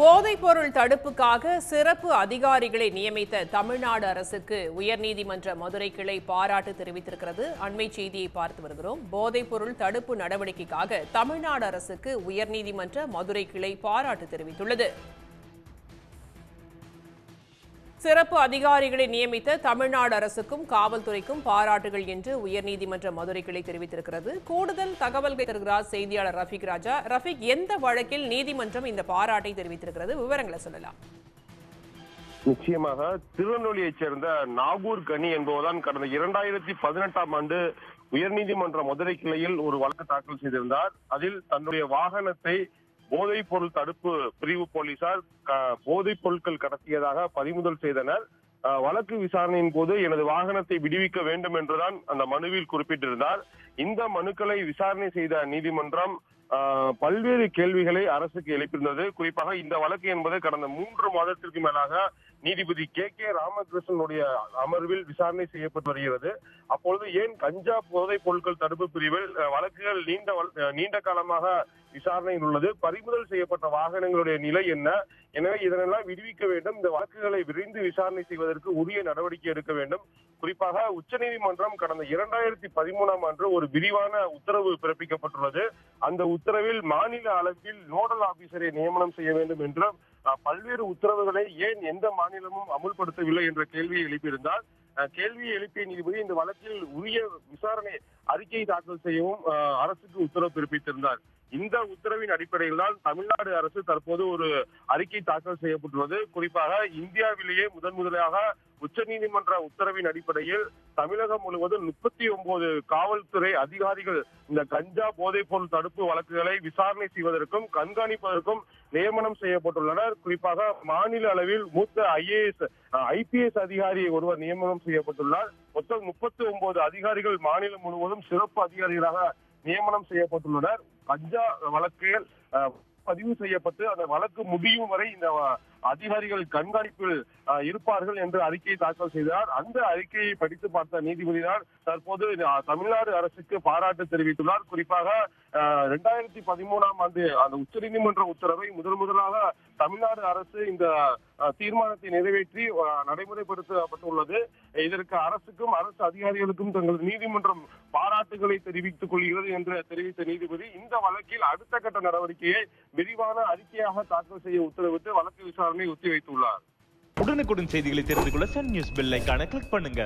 போதைப்பொருள் தடுப்புக்காக சிறப்பு அதிகாரிகளை நியமித்த தமிழ்நாடு அரசுக்கு உயர்நீதிமன்ற மதுரை கிளை பாராட்டு தெரிவித்திருக்கிறது. அண்மை செய்தியை பார்த்து வருகிறோம். போதைப்பொருள் தடுப்பு நடவடிக்கைக்காக தமிழ்நாடு அரசுக்கு உயர்நீதிமன்ற மதுரை கிளை பாராட்டு தெரிவித்துள்ளது. சிறப்பு அதிகாரிகளை நியமித்த தமிழ்நாடு அரசுக்கும் காவல்துறைக்கும் பாராட்டுகள் என்று உயர்நீதிமன்ற மதுரை கிளை தெரிவித்திருக்கிறது. கூடுதல் தகவல்கள் தருகிறார் செய்தியாளர் ரஃபிக் ராஜா. ரஃபிக் எந்த வழக்கில் நீதிமன்றம் இந்த பாராட்டை தெரிவித்திருக்கிறது? விவரங்களை சொல்லலாம். நிச்சயமாக திருநெல்வேலியைச் சேர்ந்த நாகூர் கனி என்பவர்தான் கடந்த இரண்டாயிரத்தி பதினெட்டாம் ஆண்டு உயர்நீதிமன்ற மதுரை கிளையில் ஒரு வழக்கு தாக்கல் செய்திருந்தார். அதில் தன்னுடைய வாகனத்தை போதைப் பொருள் தடுப்பு பிரிவு போலீசார் க- போதைப் பொருட்கள் கடத்தியதாக பறிமுதல் செய்தனர். வழக்கு விசாரணையின் போது எனது வாகனத்தை விடுவிக்க வேண்டும் என்றுதான் அந்த மனுவில் குறிப்பிட்டிருந்தார். இந்த மனுக்களை விசாரணை செய்த நீதிமன்றம் பல்வேறு கேள்விகளை அரசுக்கு எழுப்பியிருந்தது. குறிப்பாக இந்த வழக்கு என்பது கடந்த மூன்று மாதத்திற்கு மேலாக நீதிபதி கே. கே. ராமகிருஷ்ணனுடைய அமர்வில் விசாரணை செய்யப்பட்டு வருகிறது. அப்பொழுது ஏன் கஞ்சா போதைப் பொருட்கள் தடுப்பு பிரிவில் வழக்குகள் நீண்ட வழ- நீண்ட காலமாக விசாரணையில் உள்ளது பறிமுதல் செய்யப்பட்ட வாகனங்களுடைய நிலை என்ன? எனவே இதனெல்லாம் விடுவிக்க வேண்டும். இந்த வழக்குகளை விரைந்து விசாரணை செய்வதற்கு உரிய நடவடிக்கை எடுக்க வேண்டும். குறிப்பாக உச்சநீதிமன்றம் கடந்த இரண்டாயிரத்தி பதிமூணாம் ஆண்டு ஒரு விரிவான உத்தரவு பிறப்பிக்கப்பட்டுள்ளது. அந்த உத்தரவில் மாநில அளவில் நோடல் ஆபீசரை நியமனம் செய்ய வேண்டும் என்றும் பல்வேறு உத்தரவுகளை ஏன் எந்த மாநிலமும் அமுல்படுத்தவில்லை என்ற கேள்வியை எழுப்பியிருந்தார். கேள்வியை எழுப்பிய நீதிபதி இந்த வழக்கில் உரிய விசாரணை அறிக்கை தாக்கல் செய்யவும் அரசுக்கு உத்தரவு பிறப்பித்திருந்தார். இந்த உத்தரவின் அடிப்படையில் தான் தமிழ்நாடு அரசு தற்போது ஒரு அறிக்கை தாக்கல் செய்யப்பட்டுள்ளது. குறிப்பாக இந்தியாவிலேயே முதன் முதலாக உச்சநீதிமன்ற உத்தரவின் அடிப்படையில் தமிழகம் முழுவதும் முப்பத்தி ஒன்பது காவல்துறை அதிகாரிகள் இந்த கஞ்சா போதைப் பொருள் தடுப்பு வழக்குகளை விசாரணை செய்வதற்கும் கண்காணிப்பதற்கும் நியமனம் செய்யப்பட்டுள்ளனர். குறிப்பாக மாநில அளவில் மூத்த ஐஏஎஸ் ஐபிஎஸ் அதிகாரி ஒருவர் நியமனம் செய்யப்பட்டுள்ளார். மொத்தம் முப்பத்தி ஒன்பது அதிகாரிகள் மாநிலம் முழுவதும் சிறப்பு அதிகாரிகளாக நியமனம் செய்யப்பட்டுள்ளனர். கஞ்சா வழக்கு பதிவு செய்யப்பட்டு அந்த வழக்கு முடியும் வரை இந்த அதிகாரிகள் கண்காணிப்பில் இருப்பார்கள் என்று அறிக்கையை தாக்கல் செய்தார். அந்த அறிக்கையை படித்து பார்த்த நீதிபதி தான் தற்போது தமிழ்நாடு அரசுக்கு பாராட்டு தெரிவித்துள்ளார். குறிப்பாக இரண்டாயிரத்தி பதிமூணாம் ஆண்டு அந்த உச்சநீதிமன்ற உத்தரவை முதல் முதலாக தமிழ்நாடு அரசு இந்த தீர்மானத்தை நிறைவேற்றி நடைமுறைப்படுத்தப்பட்டுள்ளது. இதற்கு அரசுக்கும் அரசு அதிகாரிகளுக்கும் தங்களது நீதிமன்றம் பாராட்டுகளை தெரிவித்துக் கொள்கிறது என்று தெரிவித்த நீதிபதி இந்த வழக்கில் அடுத்த கட்ட நடவடிக்கையை விரிவான அறிக்கையாக தாக்கல் செய்ய உத்தரவிட்டு வழக்கு விசாரணை ஒத்தி வைத்துள்ளார் உடனுக்குடன் செய்திகளை தெரிந்து கொள்ள சன் நியூஸ் பெல் ஐக்கான கிளிக் பண்ணுங்க.